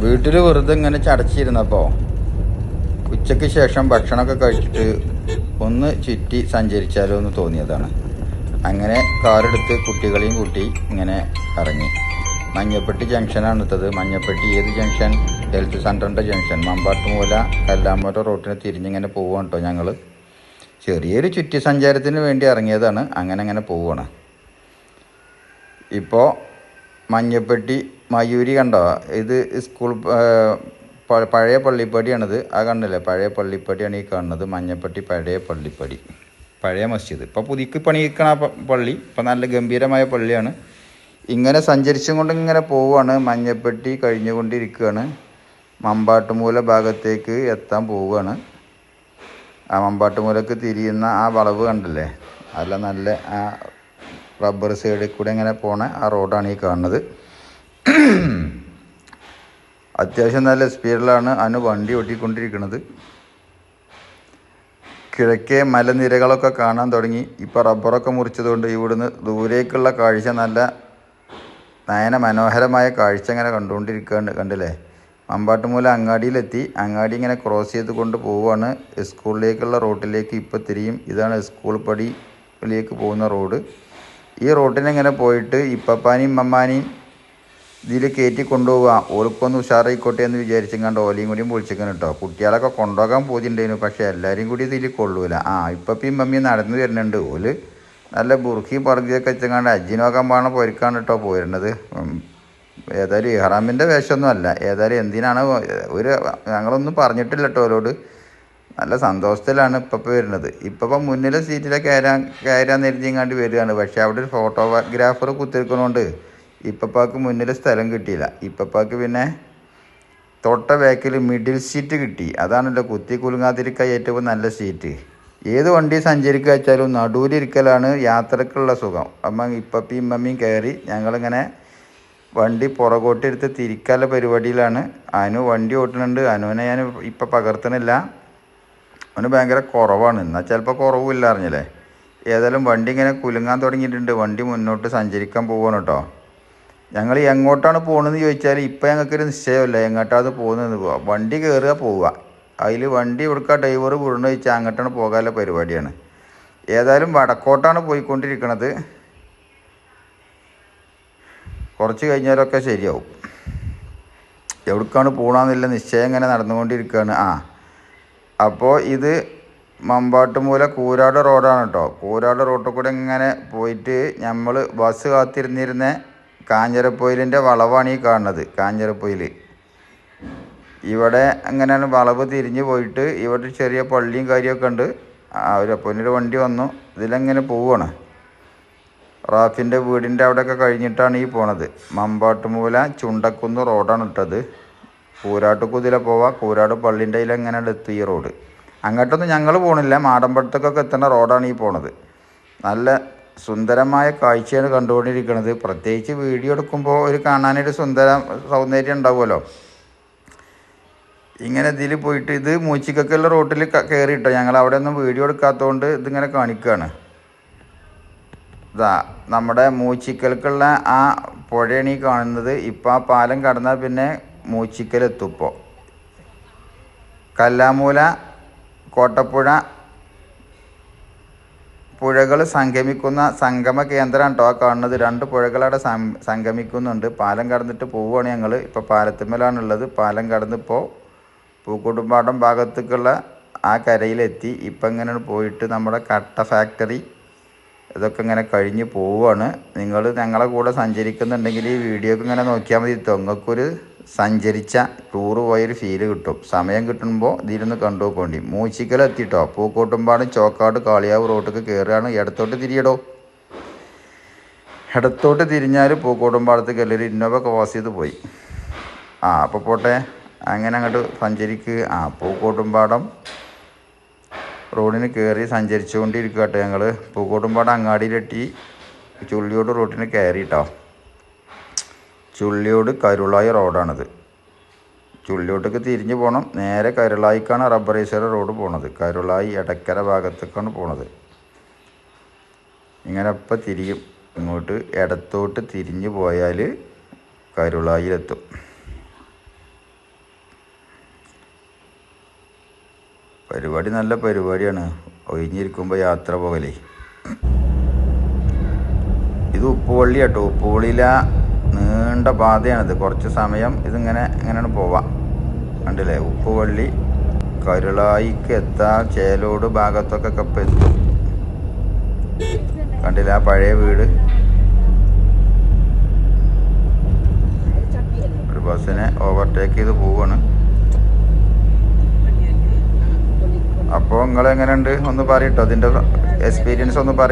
വീട്ടിൽ വെറുതെ ഇങ്ങനെ ചടച്ചിരുന്നപ്പോൾ ഉച്ചയ്ക്ക് ശേഷം ഭക്ഷണമൊക്കെ കഴിച്ചിട്ട് ഒന്ന് ചുറ്റി സഞ്ചരിച്ചാലോ എന്ന് തോന്നിയതാണ്. അങ്ങനെ കാറെടുത്ത് കുട്ടികളെയും കൂട്ടി ഇങ്ങനെ ഇറങ്ങി മഞ്ഞപ്പെട്ടി ജംഗ്ഷനാണ് എടുത്തത് മഞ്ഞപ്പെട്ടി ഏത് ജംഗ്ഷൻ? ഹെൽത്ത് സെന്ററിന്റെ ജംഗ്ഷൻ. മമ്പാട്ടുമൂല കല്ലാമ്പോട്ട റോട്ടിന് തിരിഞ്ഞിങ്ങനെ പോവുകയാണ് കേട്ടോ ഞങ്ങൾ ചെറിയൊരു ചുറ്റി സഞ്ചാരത്തിന് വേണ്ടി ഇറങ്ങിയതാണ്. അങ്ങനെ അങ്ങനെ പോവുകയാണ് ഇപ്പോൾ മഞ്ഞപ്പെട്ടി മയൂരി കണ്ടോ? ഇത് സ്കൂൾ പഴയ പള്ളിപ്പടിയാണിത്. ആ കണ്ടല്ലേ? പഴയ പള്ളിപ്പടിയാണ് ഈ കാണുന്നത്. മഞ്ഞപ്പെട്ടി പഴയ പള്ളിപ്പടി. പഴയ മസ്ജിദ്. ഇപ്പോൾ പുതുക്കി പണിയിക്കണ പള്ളി. ഇപ്പോൾ നല്ല ഗംഭീരമായ പള്ളിയാണ്. ഇങ്ങനെ സഞ്ചരിച്ചും കൊണ്ട് ഇങ്ങനെ പോവുകയാണ് മഞ്ഞപ്പെട്ടി കഴിഞ്ഞുകൊണ്ടിരിക്കുകയാണ്. മമ്പാട്ടുമൂല ഭാഗത്തേക്ക് എത്താൻ പോവുകയാണ് ആ മമ്പാട്ടുമൂലക്ക് തിരിയുന്ന ആ വളവ് കണ്ടല്ലേ? അല്ല നല്ല ആ റബ്ബർ സൈഡിൽ കൂടെ ഇങ്ങനെ പോണ ആ റോഡാണ് ഈ കാണുന്നത്. അത്യാവശ്യം നല്ല സ്പീഡിലാണ് അനു വണ്ടി ഓട്ടിക്കൊണ്ടിരിക്കുന്നത്. കിഴക്കേ മലനിരകളൊക്കെ കാണാൻ തുടങ്ങി. ഇപ്പോൾ റബ്ബറൊക്കെ മുറിച്ചതുകൊണ്ട് ഇവിടുന്ന് ദൂരേക്കുള്ള കാഴ്ച നല്ല നയന മനോഹരമായ കാഴ്ച ഇങ്ങനെ കണ്ടുകൊണ്ടിരിക്കുകയാണ് കണ്ടില്ലേ? മമ്പാട്ടുമൂല അങ്ങാടിയിലെത്തി. അങ്ങാടി ഇങ്ങനെ ക്രോസ് ചെയ്ത് കൊണ്ട് പോവുകയാണ്. സ്കൂളിലേക്കുള്ള റോട്ടിലേക്ക് ഇപ്പോൾ തിരിയും. ഇതാണ് സ്കൂൾ പടിയിലേക്ക് പോകുന്ന റോഡ് ഈ റോട്ടിന് ഇങ്ങനെ പോയിട്ട് ഇപ്പപ്പാനെയും മമ്മാനിയും ഇതിൽ കയറ്റി കൊണ്ടുപോകാം ഓൾക്കൊന്ന് ഉഷാറായിക്കോട്ടെ എന്ന് വിചാരിച്ചെങ്ങാണ്ട് ഓലയും കൂടിയും പൊളിച്ചിക്കണം കേട്ടോ കുട്ടികളൊക്കെ കൊണ്ടുപോകാൻ പോയിട്ടുണ്ടായിരുന്നു പക്ഷേ എല്ലാവരും കൂടി ഇതിൽ കൊള്ളൂല. ആ ഇപ്പപ്പയും മമ്മിയും നടന്നു വരുന്നുണ്ട്. ഓൽ നല്ല ബുർക്കി പറക്കിയൊക്കെ വെച്ചങ്ങാണ്ട് അജിനോക്കാൻ പാണ പൊരുക്കാണ് കേട്ടോ പോയിരുന്നത്. ഏതായാലും ഇഹ്റാമിന്റെ വേഷമൊന്നും അല്ല. ഏതായാലും എന്തിനാണ് ഒരു ഞങ്ങളൊന്നും പറഞ്ഞിട്ടില്ല കേട്ടോ അവരോട് നല്ല സന്തോഷത്തിലാണ് ഇപ്പം വരുന്നത്. ഇപ്പം മുന്നിലെ സീറ്റിലെ കയറാൻ കയറാൻ എഴുതിയങ്ങാണ്ട് വരികയാണ്. പക്ഷേ അവിടെ ഒരു ഫോട്ടോഗ്രാഫർ കുത്തിരിക്കണോണ്ട് ഇപ്പപ്പാക്ക് മുന്നിൽ സ്ഥലം കിട്ടിയില്ല. ഇപ്പപ്പാക്ക് പിന്നെ തൊട്ട ബാക്കിൽ മിഡിൽ സീറ്റ് കിട്ടി. അതാണല്ലോ കുത്തി കുലുങ്ങാതിരിക്ക ഏറ്റവും നല്ല സീറ്റ് ഏത് വണ്ടി സഞ്ചരിക്കുക വെച്ചാലും നടുവിലിരിക്കലാണ് യാത്രക്കുള്ള സുഖം. അമ്മ ഇപ്പപ്പിയും മമ്മിയും കയറി ഞങ്ങളിങ്ങനെ വണ്ടി പുറകോട്ടെടുത്ത് തിരിക്കാനുള്ള പരിപാടിയിലാണ്. അനു വണ്ടി ഓട്ടുന്നുണ്ട്. അനുവിനെ ഞാൻ ഇപ്പം പകർത്തണില്ല അവന് ഭയങ്കര കുറവാണ്. എന്നാൽ ചിലപ്പോൾ കുറവില്ല അറിഞ്ഞില്ലേ ഏതായാലും വണ്ടി ഇങ്ങനെ കുലുങ്ങാൻ തുടങ്ങിയിട്ടുണ്ട്. വണ്ടി മുന്നോട്ട് സഞ്ചരിക്കാൻ പോവാണ് കേട്ടോ ഞങ്ങൾ എങ്ങോട്ടാണ് പോകണമെന്ന് ചോദിച്ചാൽ ഇപ്പം ഞങ്ങൾക്കൊരു നിശ്ചയമില്ല എങ്ങോട്ടാണ് പോകുന്നതെന്ന് പോവാം. വണ്ടി കയറുക പോവുക. അതിൽ വണ്ടി കൊടുക്കുക ഡ്രൈവർ വിടണമെന്ന് ചോദിച്ചാൽ അങ്ങോട്ടാണ് പോകാനുള്ള പരിപാടിയാണ്. ഏതായാലും വടക്കോട്ടാണ് പോയിക്കൊണ്ടിരിക്കുന്നത് കുറച്ച് കഴിഞ്ഞാലൊക്കെ ശരിയാവും. എവിടേക്കാണ് പോകണമെന്നില്ല നിശ്ചയം ഇങ്ങനെ നടന്നുകൊണ്ടിരിക്കുകയാണ് ആ. അപ്പോൾ ഇത് മമ്പാട്ടുമൂല കൂരാട് റോഡാണ് കേട്ടോ കൂരാട് റോട്ടിൽ കൂടെ ഇങ്ങനെ പോയിട്ട് നമ്മൾ ബസ് കാത്തിരുന്നിരുന്ന കാഞ്ഞിരപ്പൊയിലിന്റെ വളവാണ് ഈ കാണുന്നത് കാഞ്ഞിരപ്പൊയിൽ ഇവിടെ അങ്ങനെയാണ് വളവ് തിരിഞ്ഞ് പോയിട്ട് ഇവിടെ ചെറിയ പള്ളിയും കാര്യമൊക്കെ ഉണ്ട്. ഒരു വണ്ടി വന്നു ഇതിലെങ്ങനെ പോവുകയാണ് റാഫിന്റെ വീടിന്റെ അവിടെയൊക്കെ കഴിഞ്ഞിട്ടാണ് ഈ പോണത്. മമ്പാട്ടുമൂല ചുണ്ടക്കുന്ന് റോഡാണ് ഇട്ടത് കൂരാട്ട് കുതിര പോവാ കൂരാട് പള്ളിന്റെ അതിൽ എങ്ങനെ എത്തും ഈ റോഡ്. അങ്ങോട്ടൊന്നും ഞങ്ങൾ പോണില്ല മാടമ്പഴത്തേക്കൊക്കെ എത്തുന്ന റോഡാണ് ഈ പോണത്. നല്ല സുന്ദരമായ കാഴ്ചയാണ് കണ്ടുകൊണ്ടിരിക്കുന്നത് പ്രത്യേകിച്ച് വീഡിയോ എടുക്കുമ്പോൾ ഒരു കാണാനൊരു സുന്ദര സൗന്ദര്യം ഉണ്ടാവുമല്ലോ. ഇങ്ങനെ ഇതിൽ പോയിട്ട് ഇത് മൂച്ചിക്കൊക്കെയുള്ള റോട്ടിൽ കയറിയിട്ടോ? ഞങ്ങൾ അവിടെ ഒന്നും വീഡിയോ എടുക്കാത്തതുകൊണ്ട് ഇതിങ്ങനെ കാണിക്കുകയാണ് ഇതാ നമ്മുടെ മൂച്ചിക്കൽക്കുള്ള ആ പുഴയാണ് ഈ കാണുന്നത്. ഇപ്പം ആ പാലം കടന്നാൽ പിന്നെ ഇപ്പോൾ കല്ലാമൂല കോട്ടപ്പുഴ പുഴകൾ സംഗമിക്കുന്ന സംഗമ കേന്ദ്രമാണ് കേട്ടോ ആ കാണുന്നത്. രണ്ട് പുഴകളവിടെ സംഗമിക്കുന്നുണ്ട്. പാലം കടന്നിട്ട് പോവുകയാണ് ഞങ്ങൾ ഇപ്പോൾ പാലത്തുമ്മലാണുള്ളത് പാലം കടന്നിപ്പോൾ പൂക്കുടുംബാടം ഭാഗത്തേക്കുള്ള ആ കരയിലെത്തി. ഇപ്പം ഇങ്ങനെ പോയിട്ട് നമ്മുടെ കട്ട ഫാക്ടറി ഇതൊക്കെ ഇങ്ങനെ കഴിഞ്ഞ് പോവുകയാണ് നിങ്ങൾ ഞങ്ങളെ കൂടെ സഞ്ചരിക്കുന്നുണ്ടെങ്കിൽ ഈ വീഡിയോ വീഡിയോക്ക് ഇങ്ങനെ നോക്കിയാൽ മതി തൊങ്ങൾക്കൊരു സഞ്ചരിച്ച ടൂറ് പോയൊരു ഫീൽ കിട്ടും. സമയം കിട്ടുമ്പോൾ ഇതിരുന്ന് കണ്ടു നോക്കോണ്ടി മൂച്ചിക്കൽ എത്തിട്ടോ പൂക്കോട്ടുംപാടും ചോക്കാട് കാളിയാവ് റോട്ടിക്ക് കയറുകയാണ് ഇടത്തോട്ട് തിരിയടോ. ഇടത്തോട്ട് തിരിഞ്ഞാൽ പൂക്കോട്ടുംപാടത്തേക്ക് എല്ലാവരും ഇന്നോവ ക്രോസ് ചെയ്ത് പോയി. ആ അപ്പോൾ പോട്ടെ. അങ്ങനെ അങ്ങോട്ട് സഞ്ചരിക്ക്. ആ പൂക്കോട്ടുംപാടം റോഡിന് കയറി സഞ്ചരിച്ചുകൊണ്ടിരിക്കട്ടെ ഞങ്ങൾ പൂക്കോട്ടുംപാടം അങ്ങാടിയിലെത്തി ചുള്ളിയോട് റോട്ടിന് കയറി കേട്ടോ ചുള്ളിയോട് കരുളായി റോഡാണിത്. ചുള്ളിയോട്ടേക്ക് തിരിഞ്ഞു പോകണം നേരെ കരുളായിക്കാണ് റബ്ബറേശ്വര റോഡ് പോണത്. കരുളായി എടക്കര ഭാഗത്തേക്കാണ് പോണത്. ഇങ്ങനെ അപ്പം തിരിയും. ഇങ്ങോട്ട് ഇടത്തോട്ട് തിരിഞ്ഞു പോയാൽ കരുളായിലെത്തും. പരിപാടി നല്ല പരിപാടിയാണ്. ഒഴിഞ്ഞിരിക്കുമ്പോൾ യാത്ര പോകലേ. ഇത് ഉപ്പുവള്ളി കേട്ടോ ഉപ്പുവള്ളിയിലെ നീണ്ട പാതയാണിത്. കുറച്ച് സമയം ഇതിങ്ങനെ ഇങ്ങനെയാണ് പോവാം കണ്ടില്ലേ? ഉപ്പുവള്ളി കരുളായിക്ക് എത്താ ചേലോട് ഭാഗത്തൊക്കെ ഇപ്പം എത്തും. കണ്ടില്ല ആ പഴയ വീട്? ഒരു ബസ്സിനെ ഓവർടേക്ക് ചെയ്ത് പോവാണ്. അപ്പോൾ നിങ്ങൾ എങ്ങനെയുണ്ട് ഒന്ന് പറയട്ടോ അതിന്റെ എക്സ്പീരിയൻസ് ഒന്ന് പറ